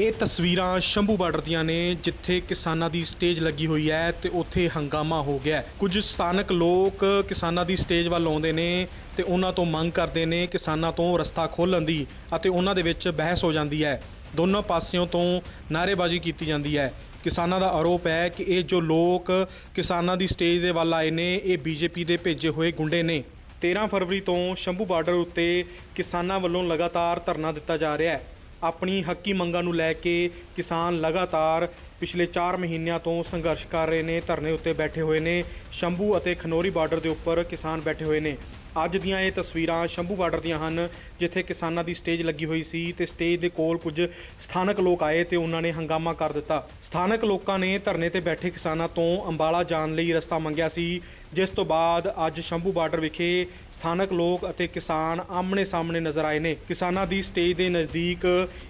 ਇਹ ਤਸਵੀਰਾਂ ਸ਼ੰਭੂ ਬਾਰਡਰ ਦੀਆਂ ਨੇ, ਜਿੱਥੇ ਕਿਸਾਨਾਂ ਦੀ ਸਟੇਜ ਲੱਗੀ ਹੋਈ ਹੈ ਤੇ ਉੱਥੇ ਹੰਗਾਮਾ ਹੋ ਗਿਆ ਕੁਝ ਸਥਾਨਕ ਲੋਕ ਕਿਸਾਨਾਂ ਦੀ ਸਟੇਜ ਵੱਲ ਆਉਂਦੇ ਨੇ ਤੇ ਉਹਨਾਂ ਤੋਂ ਮੰਗ ਕਰਦੇ ਨੇ ਕਿਸਾਨਾਂ ਤੋਂ ਰਸਤਾ ਖੋਲ੍ਹਣ ਦੀ ਅਤੇ ਉਹਨਾਂ ਦੇ ਵਿੱਚ ਬਹਿਸ ਹੋ ਜਾਂਦੀ ਹੈ। ਦੋਨੋਂ ਪਾਸਿਓਂ ਤੋਂ ਨਾਅਰੇਬਾਜ਼ੀ ਕੀਤੀ ਜਾਂਦੀ ਹੈ। ਕਿਸਾਨਾਂ ਦਾ ਆਰੋਪ ਹੈ ਕਿ ਇਹ ਜੋ ਲੋਕ ਕਿਸਾਨਾਂ ਦੀ ਸਟੇਜ ਦੇ ਵੱਲ ਆਏ ਨੇ, ਇਹ ਬੀਜੇਪੀ ਦੇ ਭੇਜੇ ਹੋਏ ਗੁੰਡੇ ਨੇ। 13 ਫਰਵਰੀ ਤੋਂ ਸ਼ੰਭੂ ਬਾਰਡਰ ਉੱਤੇ ਕਿਸਾਨਾਂ ਵੱਲੋਂ ਲਗਾਤਾਰ ਧਰਨਾ ਦਿੱਤਾ ਜਾ ਰਿਹਾ ਹੈ। ਆਪਣੀ ਹੱਕੀ ਮੰਗਾਂ ਨੂੰ ਲੈ ਕੇ ਕਿਸਾਨ ਲਗਾਤਾਰ ਪਿਛਲੇ 4 ਮਹੀਨਿਆਂ ਤੋਂ ਸੰਘਰਸ਼ ਕਰ ਰਹੇ ਨੇ, ਧਰਨੇ ਉੱਤੇ ਬੈਠੇ ਹੋਏ ਨੇ, ਸ਼ੰਭੂ ਅਤੇ ਖਨੋਰੀ ਬਾਰਡਰ ਦੇ ਉੱਪਰ ਕਿਸਾਨ ਬੈਠੇ ਹੋਏ ਨੇ। ਅੱਜ ਦੀਆਂ ਇਹ ਤਸਵੀਰਾਂ ਸ਼ੰਭੂ ਬਾਰਡਰ ਦੀਆਂ ਹਨ, ਜਿੱਥੇ ਕਿਸਾਨਾਂ ਦੀ ਸਟੇਜ ਲੱਗੀ ਹੋਈ ਸੀ ਤੇ ਸਟੇਜ ਦੇ ਕੋਲ ਕੁਝ ਸਥਾਨਕ ਲੋਕ ਆਏ ਤੇ ਉਹਨਾਂ ਨੇ ਹੰਗਾਮਾ ਕਰ ਦਿੱਤਾ। ਸਥਾਨਕ ਲੋਕਾਂ ਨੇ ਧਰਨੇ ਤੇ ਬੈਠੇ ਕਿਸਾਨਾਂ ਤੋਂ ਅੰਬਾਲਾ ਜਾਣ ਲਈ ਰਸਤਾ ਮੰਗਿਆ ਸੀ, ਜਿਸ ਤੋਂ ਬਾਅਦ ਅੱਜ ਸ਼ੰਭੂ ਬਾਰਡਰ ਵਿਖੇ ਸਥਾਨਕ ਲੋਕ ਅਤੇ ਕਿਸਾਨ ਆਮਣੇ ਸਾਹਮਣੇ ਨਜ਼ਰ ਆਏ ਨੇ। ਕਿਸਾਨਾਂ ਦੀ ਸਟੇਜ ਦੇ ਨਜ਼ਦੀਕ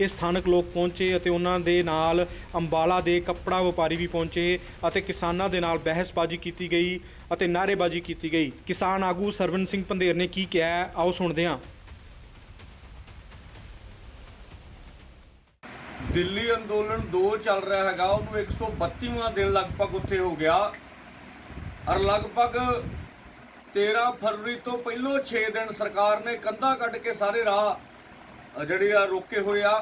ਇਹ ਸਥਾਨਕ ਲੋਕ ਪਹੁੰਚੇ ਅਤੇ ਉਹਨਾਂ ਦੇ ਨਾਲ ਅੰਬਾਲਾ ਦੇ ਕੱਪੜਾ ਵਪਾਰੀ ਵੀ ਪਹੁੰਚੇ ਅਤੇ ਕਿਸਾਨਾਂ ਦੇ ਨਾਲ ਬਹਿਸਬਾਜ਼ੀ ਕੀਤੀ ਗਈ ਅਤੇ ਨਾਅਰੇਬਾਜ਼ੀ ਕੀਤੀ ਗਈ। ਕਿਸਾਨ ਆਗੂ ਸਰਵਨ ਸਿੰਘ ਪੰਧੇਰ ਨੇ ਕੀ ਕਿਹਾ ਹੈ, ਆਓ ਸੁਣਦੇ ਹਾਂ। ਦਿੱਲੀ ਅੰਦੋਲਨ 2 ਚੱਲ ਰਿਹਾ ਹੈਗਾ ਉਹਨੂੰ 132ਵਾਂ ਦਿਨ ਲਗਭਗ ਉੱਥੇ ਹੋ ਗਿਆ। ਔਰ ਲਗਭਗ 13 ਫਰਵਰੀ ਤੋਂ ਪਹਿਲੋਂ 6 ਦਿਨ ਸਰਕਾਰ ਨੇ ਕੰਧਾ ਕੱਢ ਕੇ ਸਾਰੇ ਰਾਹ ਅ, ਜਿਹੜੇ ਆ ਰੋਕੇ ਹੋਏ ਆ।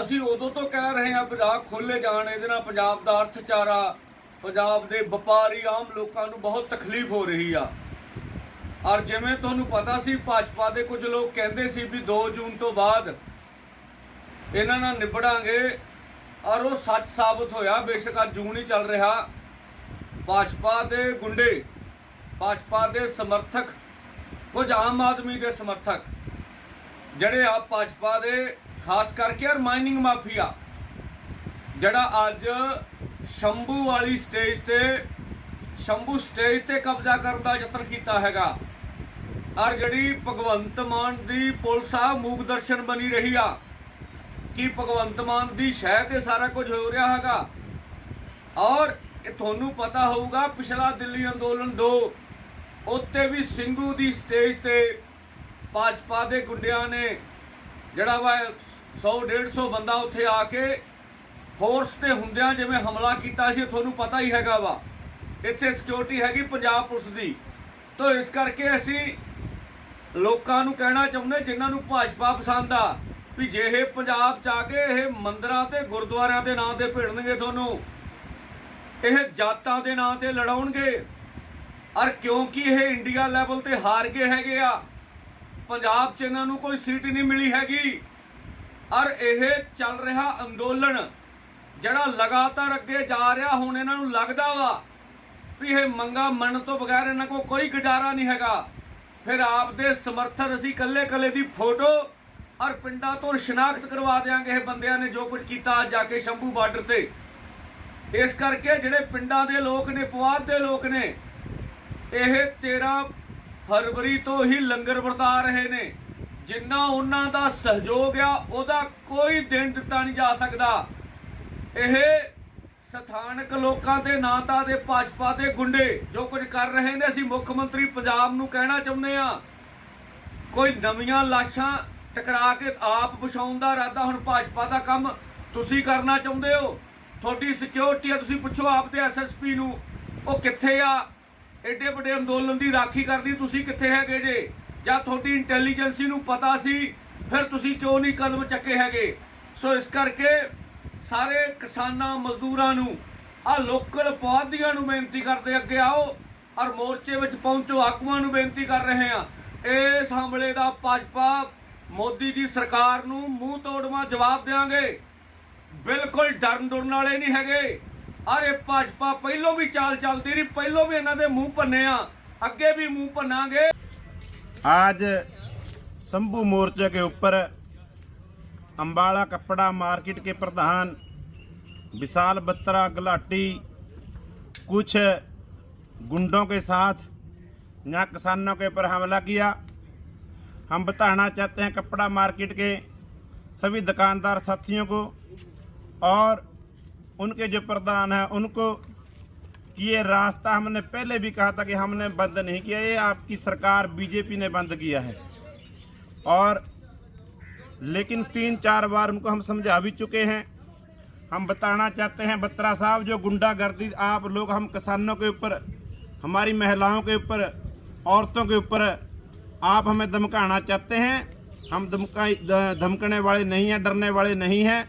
ਅਸੀਂ ਉਦੋਂ ਤੋਂ ਕਹਿ ਰਹੇ ਹਾਂ ਵੀ ਰਾਹ ਖੋਲੇ ਜਾਣ ਇਹਦੇ ਨਾਲ ਪੰਜਾਬ ਦਾ ਅਰਥਚਾਰਾ ਪੰਜਾਬ ਦੇ ਵਪਾਰੀ ਆਮ ਲੋਕਾਂ ਨੂੰ ਬਹੁਤ ਤਕਲੀਫ ਹੋ ਰਹੀ ਆ। ਔਰ ਜਿਵੇਂ ਤੁਹਾਨੂੰ ਪਤਾ ਸੀ, ਭਾਜਪਾ ਦੇ ਕੁਝ ਲੋਕ ਕਹਿੰਦੇ ਸੀ ਵੀ 2 ਜੂਨ ਤੋਂ ਬਾਅਦ ਇਹਨਾਂ ਨਾਲ ਨਿਬੜਾਂਗੇ ਔਰ ਉਹ ਸੱਚ ਸਾਬਤ ਹੋਇਆ। ਬੇਸ਼ੱਕ ਅੱਜ ਜੂਨ ਹੀ ਚੱਲ ਰਿਹਾ। ਭਾਜਪਾ ਦੇ ਗੁੰਡੇ, ਭਾਜਪਾ ਦੇ ਸਮਰਥਕ, ਕੁਝ ਆਮ ਆਦਮੀ ਦੇ ਸਮਰਥਕ ਜਿਹੜੇ ਆ ਭਾਜਪਾ ਦੇ, ਖਾਸ ਕਰਕੇ ਔਰ ਮਾਈਨਿੰਗ ਮਾਫੀਆ, ਜਿਹੜਾ ਅੱਜ ਸ਼ੰਭੂ ਵਾਲੀ ਸਟੇਜ ਤੇ, ਸ਼ੰਭੂ ਸਟੇਜ ਤੇ ਕਬਜ਼ਾ ਕਰਨ ਦਾ ਯਤਨ ਕੀਤਾ ਹੈਗਾ। ਔਰ ਜਿਹੜੀ ਭਗਵੰਤ ਮਾਨ ਦੀ ਪੁਲਿਸ ਆ, ਮੂਕ ਦਰਸ਼ਨ ਬਣੀ ਰਹੀ ਆ। ਕਿ ਭਗਵੰਤ ਮਾਨ ਦੀ ਸ਼ਹਿ ਤੇ ਸਾਰਾ ਕੁਝ ਹੋ ਰਿਹਾ ਹੈਗਾ? ਔਰ ਇਹ ਤੁਹਾਨੂੰ ਪਤਾ ਹੋਊਗਾ, ਪਿਛਲਾ ਦਿੱਲੀ ਅੰਦੋਲਨ 2 ਉੱਤੇ ਵੀ ਸਿੰਘੂ ਦੀ ਸਟੇਜ ਤੇ ਭਾਜਪਾ ਦੇ ਗੁੰਡਿਆਂ ਨੇ ਜਿਹੜਾ ਵਾ 100 150 ਬੰਦਾ ਉੱਥੇ ਆ ਕੇ ਫੋਰਸ ਤੇ ਹੁੰਦਿਆਂ ਜਿਵੇਂ ਹਮਲਾ ਕੀਤਾ ਸੀ ਤੁਹਾਨੂੰ ਪਤਾ ਹੀ ਹੈਗਾ ਵਾ। ਇੱਥੇ ਸਿਕਿਉਰਿਟੀ ਹੈਗੀ ਪੰਜਾਬ ਪੁਲਿਸ ਦੀ। ਤਾਂ ਇਸ ਕਰਕੇ ਅਸੀਂ ਲੋਕਾਂ ਨੂੰ ਕਹਿਣਾ ਚਾਹੁੰਦੇ ਜਿਨ੍ਹਾਂ ਨੂੰ ਭਾਜਪਾ ਪਸੰਦ ਆ ਵੀ ਜੇ ਇਹ ਪੰਜਾਬ ਚ ਆ ਕੇ ਇਹ ਮੰਦਰਾਂ ਤੇ ਗੁਰਦੁਆਰਿਆਂ ਦੇ ਨਾਂ ਤੇ ਭਿੜਨਗੇ ਤੁਹਾਨੂੰ, ਇਹ ਜਾਤਾਂ ਦੇ ਨਾਂ ਤੇ ਲੜਾਉਣਗੇ। ਔਰ ਕਿਉਂਕਿ ਇਹ ਇੰਡੀਆ ਲੈਵਲ ਤੇ ਹਾਰ ਗਏ ਹੈਗੇ ਆ, ਪੰਜਾਬ 'ਚ ਇਹਨਾਂ ਨੂੰ ਕੋਈ ਸੀਟ ਨਹੀਂ ਮਿਲੀ ਹੈਗੀ। ਔਰ ਇਹ ਚੱਲ ਰਿਹਾ ਅੰਦੋਲਨ, ਜਿਹੜਾ ਲਗਾਤਾਰ ਅੱਗੇ ਜਾ ਰਿਹਾ, ਹੁਣ ਇਹਨਾਂ ਨੂੰ ਲੱਗਦਾ ਵਾ ਵੀ ਇਹ ਮੰਗਾ ਮੰਨ ਤੋਂ ਬਗੈਰ ਇਹਨਾਂ ਕੋਲ ਕੋਈ ਗੁਜ਼ਾਰਾ ਨਹੀਂ ਹੈਗਾ। ਫਿਰ ਆਪ ਦੇ ਸਮਰਥਨ ਅਸੀਂ ਕੱਲੇ ਕੱਲੇ ਦੀ ਫੋਟੋ ਔਰ ਪਿੰਡਾਂ ਤੋਂ ਸ਼ਨਾਖਤ ਕਰਵਾ ਦੇਾਂਗੇ ਇਹ ਬੰਦਿਆਂ ਨੇ ਜੋ ਕੁਝ ਕੀਤਾ ਅੱਜ ਜਾ ਕੇ ਸ਼ੰਭੂ ਬਾਰਡਰ ਤੇ। ਇਸ ਕਰਕੇ ਜਿਹੜੇ ਪਿੰਡਾਂ ਦੇ ਲੋਕ ਨੇ, ਪੁਆਧ ਦੇ ਲੋਕ ਨੇ, ਇਹ 13 ਫਰਵਰੀ ਤੋਂ ਹੀ ਲੰਗਰ ਵਰਤਾ ਰਹੇ ਨੇ। ਜਿੰਨਾ ਉਹਨਾਂ ਦਾ ਸਹਿਯੋਗ ਆ, ਉਹਦਾ ਕੋਈ ਦਿਨ ਦਿੱਤਾ ਨਹੀਂ ਜਾ ਸਕਦਾ। ਇਹ ਸਥਾਨਕ ਲੋਕਾਂ ਦੇ ਨਾ ਤਾਂ ਦੇ ਭਾਜਪਾ ਦੇ ਗੁੰਡੇ, ਜੋ ਕੁਝ ਕਰ ਰਹੇ ਨੇ, ਅਸੀਂ ਮੁੱਖ ਮੰਤਰੀ ਪੰਜਾਬ ਨੂੰ ਕਹਿਣਾ ਚਾਹੁੰਦੇ ਆ ਕੋਈ ਨਵੀਆਂ ਲਾਸ਼ਾਂ ਟਕਰਾ ਕੇ ਆਪ ਵਿਛਾਉਣ ਦਾ ਇਰਾਦਾ ਹੁਣ ਭਾਜਪਾ ਦਾ ਕੰਮ ਤੁਸੀਂ ਕਰਨਾ ਚਾਹੁੰਦੇ ਹੋ? ਤੁਹਾਡੀ ਸਿਕਿਉਰਿਟੀ ਆ, ਤੁਸੀਂ ਪੁੱਛੋ ਆਪਦੇ ਐਸਐਸਪੀ ਨੂੰ, ਉਹ ਕਿੱਥੇ ਆ? ਐਡੇ ਵੱਡੇ ਅੰਦੋਲਨ ਦੀ ਰਾਖੀ ਕਰਦੀ, ਤੁਸੀਂ ਕਿੱਥੇ ਹੈਗੇ ਜੇ? ਜਾਂ ਤੁਹਾਡੀ ਇੰਟੈਲੀਜੈਂਸੀ ਨੂੰ ਪਤਾ ਸੀ, ਫਿਰ ਤੁਸੀਂ ਕਿਉਂ ਨਹੀਂ ਕਦਮ ਚੱਕੇ ਹੈਗੇ? ਸੋ ਇਸ ਕਰਕੇ ਸਾਰੇ ਕਿਸਾਨਾਂ ਮਜ਼ਦੂਰਾਂ ਨੂੰ ਆ ਲੋਕਲ ਪੌਦਿਆਂ ਨੂੰ ਬੇਨਤੀ ਕਰਦੇ ਅੱਗੇ ਆਓ ਔਰ ਮੋਰਚੇ ਵਿੱਚ ਪਹੁੰਚੋ ਆਗੂਆਂ ਨੂੰ ਬੇਨਤੀ ਕਰ ਰਹੇ ਆ ਇਸ ਹਮਲੇ ਦਾ ਭਾਜਪਾ ਮੋਦੀ ਦੀ ਸਰਕਾਰ ਨੂੰ ਮੂੰਹ ਤੋੜਵਾ ਜਵਾਬ ਦੇਵਾਂਗੇ ਬਿਲਕੁਲ ਡਰਨ ਡਰਨ ਵਾਲੇ ਨਹੀਂ ਹੈਗੇ ਅਰੇ ਭਾਜਪਾ ਪਹਿਲੋਂ ਵੀ ਚਾਲ ਚੱਲਦੀ ਰਹੀ ਪਹਿਲੋਂ ਵੀ ਇਹਨਾਂ ਦੇ ਮੂੰਹ ਭੰਨੇ ਆ ਅੱਗੇ ਵੀ ਮੂੰਹ ਭੰਨਾਂਗੇ आज शंभू मोर्चे के ऊपर अंबाला कपड़ा मार्केट के प्रधान, विशाल बत्रा गलाटी, कुछ गुंडों के साथ यहाँ किसानों के ऊपर हमला किया। हम बताना चाहते हैं कपड़ा मार्केट के सभी दुकानदार साथियों को और उनके जो प्रधान हैं, उनको कि ये रास्ता हमने पहले भी कहा था कि हमने बंद नहीं किया, ये आपकी सरकार, बीजेपी ने बंद किया है। और लेकिन तीन चार बार उनको हम समझा भी चुके हैं। हम बताना चाहते हैं, बत्रा साहब, जो गुंडागर्दी, आप लोग हम किसानों के ऊपर, हमारी महिलाओं के ऊपर, औरतों के ऊपर, आप हमें धमकाना चाहते हैं। हम धमका धमकने वाले नहीं हैं, डरने वाले नहीं हैं।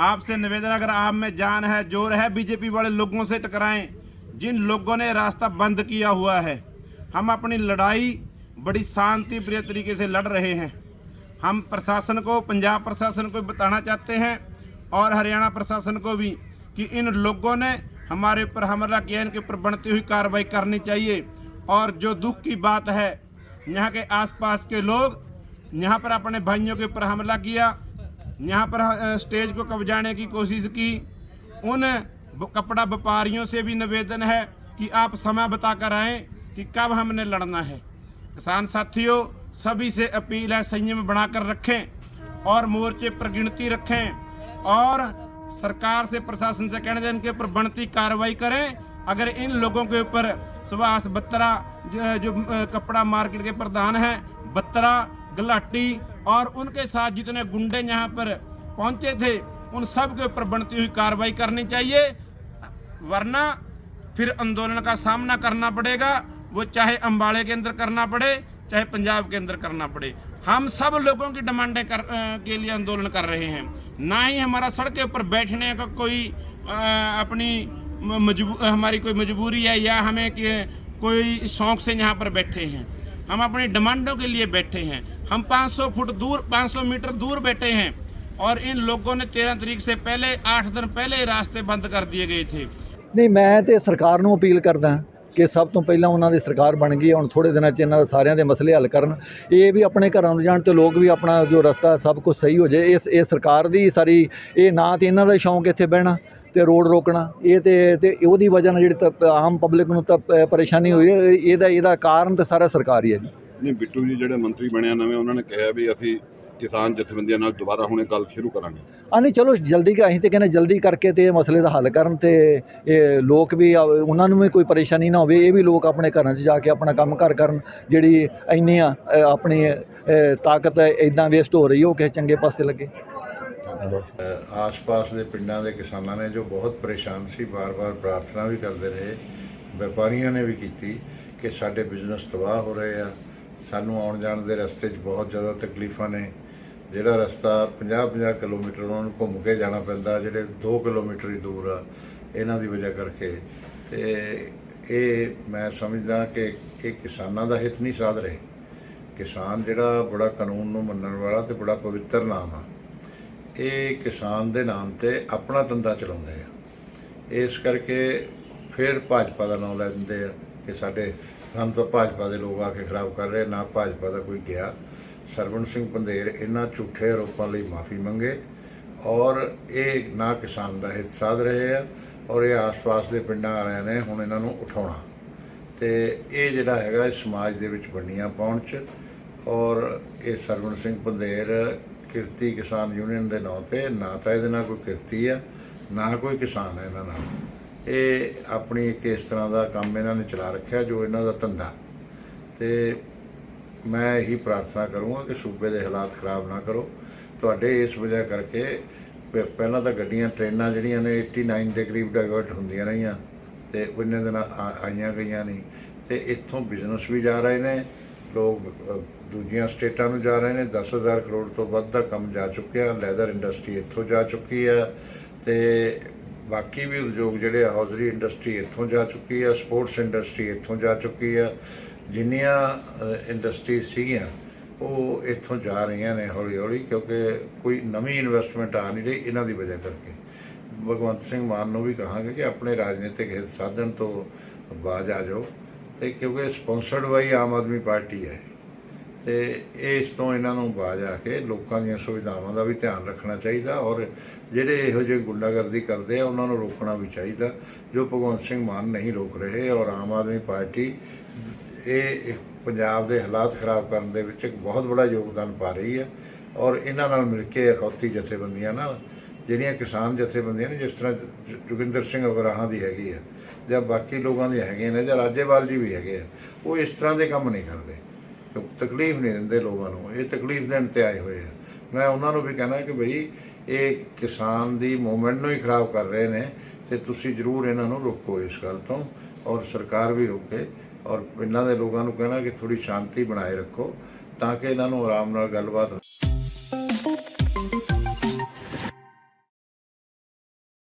आपसे निवेदन, अगर आप में जान है, ज़ोर है, बीजेपी वाले लोगों से टकराएँ। जिन लोगों ने रास्ता बंद किया हुआ है, हम अपनी लड़ाई बड़ी शांति, प्रिय तरीके से लड़ रहे हैं। हम प्रशासन को, पंजाब प्रशासन को बताना चाहते हैं और हरियाणा प्रशासन को भी कि इन लोगों ने हमारे ऊपर हमला किया, इनके ऊपर बढ़ती हुई कार्रवाई करनी चाहिए। और जो दुख की बात है, यहाँ के आसपास के लोग, यहाँ पर अपने भाइयों के ऊपर हमला किया, यहाँ पर स्टेज को कब्जाने की कोशिश की, उन कपड़ा व्यापारियों से भी निवेदन है कि आप समय बताकर आएँ कि कब हमने लड़ना है। किसान साथियों सभी से अपील है संयम बनाकर रखें और मोर्चे पर गिनती रखें और सरकार से प्रशासन से कहना चाहिए इनके ऊपर बनती कार्रवाई करें। अगर इन लोगों के ऊपर सुभाष बत्रा जो, जो कपड़ा मार्केट के प्रधान हैं बत्रा गलाटी और उनके साथ जितने गुंडे यहाँ पर पहुँचे थे उन सब के ऊपर बनती हुई कार्रवाई करनी चाहिए। वरना फिर आंदोलन का सामना करना पड़ेगा वो चाहे अम्बाड़े के अंदर करना पड़े चाहे पंजाब के अंदर करना पड़े हम सब लोगों की डिमांडें कर, अ, के लिए आंदोलन कर रहे हैं ना ही हमारा सड़क के ऊपर बैठने का कोई अ, अपनी म- मजबू हमारी कोई मजबूरी है या हमें कि- कोई शौक से यहाँ पर बैठे हैं हम अपनी डिमांडों के लिए बैठे हैं हम 500 फुट दूर 500 मीटर दूर बैठे हैं और इन लोगों ने 13 तारीख से पहले 8 दिन पहले ही रास्ते बंद कर दिए गए थे ਨਹੀਂ ਮੈਂ ਤੇ ਸਰਕਾਰ ਨੂੰ ਅਪੀਲ ਕਰਦਾ ਕਿ ਸਭ ਤੋਂ ਪਹਿਲਾਂ ਉਹਨਾਂ ਦੀ ਸਰਕਾਰ ਬਣ ਗਈ ਹੈ, ਹੁਣ ਥੋੜੇ ਦਿਨਾਂ 'ਚ ਇਹਨਾਂ ਦਾ ਸਾਰਿਆਂ ਦੇ ਮਸਲੇ ਹੱਲ ਕਰਨ। ਇਹ ਵੀ ਆਪਣੇ ਘਰਾਂ ਨੂੰ ਜਾਣ ਤੇ ਲੋਕ ਵੀ ਆਪਣਾ ਜੋ ਰਸਤਾ ਸਭ ਕੁਝ ਸਹੀ ਹੋ ਜਾਏ। ਇਸ ਇਹ ਸਰਕਾਰ ਦੀ ਸਾਰੀ ਇਹ ਨਾ ਤੇ ਇਹਨਾਂ ਦਾ ਸ਼ੌਂਕ ਇੱਥੇ ਬਹਿਣਾ ਤੇ ਰੋਡ ਰੋਕਣਾ। ਇਹ ਤੇ ਤੇ ਉਹਦੀ ਵਜ੍ਹਾ ਨਾਲ ਜਿਹੜੀ ਤਾਂ ਆਮ ਪਬਲਿਕ ਨੂੰ ਤਾਂ ਪਰੇਸ਼ਾਨੀ ਹੋਈ ਇਹਦਾ ਇਹਦਾ ਕਾਰਨ ਤਾਂ ਸਾਰਾ ਸਰਕਾਰ ਹੀ ਹੈ ਜੀ। ਨਹੀਂ ਬਿੱਟੂ ਜੀ ਜਿਹੜੇ ਮੰਤਰੀ ਬਣਿਆ ਨਵੇਂ ਉਹਨਾਂ ਨੇ ਕਿਹਾ ਵੀ ਅਸੀਂ ਕਿਸਾਨ ਜਥੇਬੰਦੀਆਂ ਨਾਲ ਦੁਬਾਰਾ ਹੁਣੇ ਗੱਲ ਸ਼ੁਰੂ ਕਰਾਂਗੇ। ਆ ਨਹੀਂ ਚਲੋ ਜਲਦੀ ਕਰ ਅਸੀਂ ਤੇ ਕਹਿੰਦੇ ਜਲਦੀ ਕਰਕੇ ਤੇ ਇਹ ਮਸਲੇ ਦਾ ਹੱਲ ਕਰਨ ਤੇ ਇਹ ਲੋਕ ਵੀ ਆ- ਉਹਨਾਂ ਨੂੰ ਵੀ ਕੋਈ ਪਰੇਸ਼ਾਨੀ ਨਾ ਹੋਵੇ ਇਹ ਵੀ ਲੋਕ ਆਪਣੇ ਘਰਾਂ 'ਚ ਜਾ ਕੇ ਆਪਣਾ ਕੰਮ ਕਾਰ ਕਰਨ ਜਿਹੜੀ ਇੰਨੀਆਂ ਅ, ਆਪਣੀ ਅ, ਤਾਕਤ ਇਦਾਂ ਵੇਸਟ ਹੋ ਰਹੀ ਹੈ ਉਹ ਕਿਸੇ ਚੰਗੇ ਪਾਸੇ ਲੱਗੇ। ਆਸ-ਪਾਸ ਦੇ ਪਿੰਡਾਂ ਦੇ ਕਿਸਾਨਾਂ ਨੇ ਜੋ ਬਹੁਤ ਪਰੇਸ਼ਾਨ ਸੀ ਵਾਰ-ਵਾਰ ਪ੍ਰਾਰਥਨਾ ਵੀ ਕਰਦੇ ਰਹੇ ਵਪਾਰੀਆਂ ਨੇ ਵੀ ਕੀਤੀ ਕਿ ਸਾਡੇ ਬਿਜ਼ਨਸ ਤਬਾਹ ਹੋ ਰਹੇ ਆ ਸਾਨੂੰ ਆਉਣ ਜਾਣ ਦੇ ਰਸਤੇ 'ਚ ਬਹੁਤ ਜ਼ਿਆਦਾ ਤਕਲੀਫਾਂ ਨੇ। ਜਿਹੜਾ ਰਸਤਾ 50-50 ਕਿਲੋਮੀਟਰ ਉਹਨਾਂ ਨੂੰ ਘੁੰਮ ਕੇ ਜਾਣਾ ਪੈਂਦਾ, ਜਿਹੜੇ 2 ਕਿਲੋਮੀਟਰ ਹੀ ਦੂਰ ਆ, ਇਹਨਾਂ ਦੀ ਵਜ੍ਹਾ ਕਰਕੇ। ਤੇ ਇਹ ਮੈਂ ਸਮਝਦਾ ਕਿ ਇਹ ਕਿਸਾਨਾਂ ਦਾ ਹਿੱਤ ਨਹੀਂ ਸਾਧ ਰਹੇ। ਕਿਸਾਨ ਜਿਹੜਾ ਬੜਾ ਕਾਨੂੰਨ ਨੂੰ ਮੰਨਣ ਵਾਲਾ ਤੇ ਬੜਾ ਪਵਿੱਤਰ ਨਾਮ ਆ, ਇਹ ਕਿਸਾਨ ਦੇ ਨਾਮ ਤੇ ਆਪਣਾ ਧੰਦਾ ਚਲਾਉਂਦੇ ਆ। ਇਸ ਕਰਕੇ ਫਿਰ ਭਾਜਪਾ ਦਾ ਨਾਮ ਲੈ ਦਿੰਦੇ ਆ ਕਿ ਸਾਡੇ, ਸਾਨੂੰ ਤਾਂ ਭਾਜਪਾ ਦੇ ਲੋਕ ਆ ਕੇ ਖਰਾਬ ਕਰ ਰਹੇ, ਨਾ ਭਾਜਪਾ ਦਾ ਕੋਈ ਗਿਆ। ਸਰਵਣ ਸਿੰਘ ਪੰਧੇਰ ਇਹਨਾਂ ਝੂਠੇ ਆਰੋਪਾਂ ਲਈ ਮਾਫੀ ਮੰਗੇ ਔਰ ਇਹ ਨਾ ਕਿਸਾਨ ਦਾ ਹਿੱਤ ਸਾਧ ਰਹੇ ਆ ਔਰ ਇਹ ਆਸ-ਪਾਸ ਦੇ ਪਿੰਡਾਂ ਵਾਲਿਆਂ ਨੇ ਹੁਣ ਇਹਨਾਂ ਨੂੰ ਉਠਾਉਣਾ। ਤੇ ਇਹ ਜਿਹੜਾ ਹੈਗਾ ਸਮਾਜ ਦੇ ਵਿੱਚ ਵੰਡੀਆਂ ਪਹੁੰਚ ਔਰ ਇਹ ਸਰਵਣ ਸਿੰਘ ਪੰਧੇਰ ਕਿਰਤੀ ਕਿਸਾਨ ਯੂਨੀਅਨ ਦੇ ਨਾਂ ਤੇ ਨਾ ਤਾਂ ਇਹਦੇ ਨਾਲ ਕੋਈ ਕਿਰਤੀ ਆ, ਨਾ ਕੋਈ ਕਿਸਾਨ ਹੈ ਇਹਨਾਂ ਨਾਲ। ਇਹ ਆਪਣੀ ਇੱਕ ਇਸ ਤਰ੍ਹਾਂ ਦਾ ਕੰਮ ਇਹਨਾਂ ਨੇ ਚਲਾ ਰੱਖਿਆ ਜੋ ਇਹਨਾਂ ਦਾ ਧੰਦਾ। ਤੇ ਮੈਂ ਇਹੀ ਪ੍ਰਾਰਥਨਾ ਕਰੂੰਗਾ ਕਿ ਸੂਬੇ ਦੇ ਹਾਲਾਤ ਖਰਾਬ ਨਾ ਕਰੋ। ਤੁਹਾਡੇ ਇਸ ਵਜ੍ਹਾ ਕਰਕੇ ਪ- ਪਹਿਲਾਂ ਤਾਂ ਗੱਡੀਆਂ, ਟ੍ਰੇਨਾਂ ਜਿਹੜੀਆਂ ਨੇ 89 ਦੇ ਕਰੀਬ ਡਾਇਵਰਟ ਹੁੰਦੀਆਂ ਰਹੀਆਂ ਤੇ ਉਹਨੇ ਦਿਨ ਆਈਆਂ ਗਈਆਂ ਨਹੀਂ ਤੇ ਇੱਥੋਂ ਬਿਜ਼ਨਸ ਵੀ ਜਾ ਰਹੇ ਨੇ, ਲੋਕ ਦੂਜੀਆਂ ਸਟੇਟਾਂ ਨੂੰ ਜਾ ਰਹੇ ਨੇ 10000 ਕਰੋੜ ਤੋਂ ਵੱਧ ਦਾ ਕੰਮ ਜਾ ਚੁੱਕਿਆ ਲੈਦਰ ਇੰਡਸਟਰੀ ਇੱਥੋਂ ਜਾ ਚੁੱਕੀ ਆ ਤੇ ਬਾਕੀ ਵੀ ਉਦਯੋਗ ਜਿਹੜੇ ਆ ਹੌਜ਼ਰੀ ਇੰਡਸਟਰੀ ਇੱਥੋਂ ਜਾ ਚੁੱਕੀ ਆ ਸਪੋਰਟਸ ਇੰਡਸਟਰੀ ਇੱਥੋਂ ਜਾ ਚੁੱਕੀ ਆ। ਜਿੰਨੀਆਂ ਇੰਡਸਟਰੀਜ਼ ਸੀਗੀਆਂ, ਉਹ ਇੱਥੋਂ ਜਾ ਰਹੀਆਂ ਨੇ ਹੌਲੀ ਹੌਲੀ ਕਿਉਂਕਿ ਕੋਈ ਨਵੀਂ ਇਨਵੈਸਟਮੈਂਟ ਆ ਨਹੀਂ ਰਹੀ ਇਹਨਾਂ ਦੀ ਵਜ੍ਹਾ ਕਰਕੇ। ਭਗਵੰਤ ਸਿੰਘ ਮਾਨ ਨੂੰ ਵੀ ਕਹਾਂਗੇ ਕਿ ਆਪਣੇ ਰਾਜਨੀਤਿਕ ਹਿੱਤ ਸਾਧਨ ਤੋਂ ਬਾਜ ਆ ਜਾਓ ਤੇ ਕਿਉਂਕਿ ਸਪਾਂਸਰਡ ਬਾਈ ਆਮ ਆਦਮੀ ਪਾਰਟੀ ਹੈ। ਤੇ ਇਸ ਤੋਂ ਇਹਨਾਂ ਨੂੰ ਬਾਜ ਆ ਕੇ ਲੋਕਾਂ ਦੀਆਂ ਸੁਵਿਧਾਵਾਂ ਦਾ ਵੀ ਧਿਆਨ ਰੱਖਣਾ ਚਾਹੀਦਾ ਔਰ ਜਿਹੜੇ ਇਹੋ ਜਿਹੇ ਗੁੰਡਾਗਰਦੀ ਕਰਦੇ ਆ, ਉਹਨਾਂ ਨੂੰ ਰੋਕਣਾ ਵੀ ਚਾਹੀਦਾ। ਜੋ ਭਗਵੰਤ ਸਿੰਘ ਮਾਨ ਨਹੀਂ ਰੋਕ ਰਹੇ ਔਰ ਆਮ ਆਦਮੀ ਪਾਰਟੀ ਇਹ ਪੰਜਾਬ ਦੇ ਹਾਲਾਤ ਖਰਾਬ ਕਰਨ ਦੇ ਵਿੱਚ ਇੱਕ ਬਹੁਤ ਬੜਾ ਯੋਗਦਾਨ ਪਾ ਰਹੀ ਹੈ ਔਰ ਇਹਨਾਂ ਨਾਲ ਮਿਲ ਕੇ ਅਖੌਤੀ ਜਥੇਬੰਦੀਆਂ ਨਾਲ, ਜਿਹੜੀਆਂ ਕਿਸਾਨ ਜਥੇਬੰਦੀਆਂ ਨੇ, ਜਿਸ ਤਰ੍ਹਾਂ ਜ- ਜੋਗਿੰਦਰ ਸਿੰਘ ਅਗਰਾਹਾਂ ਦੀ ਹੈਗੀ ਆ ਜਾਂ ਬਾਕੀ ਲੋਕਾਂ ਦੀ ਹੈਗੀਆਂ ਨੇ ਜਾਂ ਰਾਜੇਵਾਲ ਜੀ ਵੀ ਹੈਗੇ ਆ, ਉਹ ਇਸ ਤਰ੍ਹਾਂ ਦੇ ਕੰਮ ਨਹੀਂ ਕਰਦੇ। ਤਕਲੀਫ ਨਹੀਂ ਦਿੰਦੇ ਲੋਕਾਂ ਨੂੰ, ਇਹ ਤਕਲੀਫ ਦੇਣ ਤੇ ਆਏ ਹੋਏ ਆ। ਮੈਂ ਉਹਨਾਂ ਨੂੰ ਵੀ ਕਹਿਣਾ ਕਿ ਭਈ ਇਹ ਕਿਸਾਨ ਦੀ ਮੂਵਮੈਂਟ ਨੂੰ ਹੀ ਖਰਾਬ ਕਰ ਰਹੇ ਨੇ ਤੇ ਤੁਸੀਂ ਜ਼ਰੂਰ ਇਹਨਾਂ ਨੂੰ ਰੋਕੋ ਇਸ ਗੱਲ ਤੋਂ ਔਰ ਸਰਕਾਰ ਵੀ ਰੋਕੇ। ਔਰ ਇਹਨਾਂ ਦੇ ਲੋਕਾਂ ਨੂੰ ਕਹਿਣਾ ਕਿ ਥੋੜੀ ਸ਼ਾਂਤੀ ਬਣਾਏ ਰੱਖੋ ਤਾਂ ਕਿ ਇਹਨਾਂ ਨੂੰ ਆਰਾਮ ਨਾਲ ਗੱਲਬਾਤ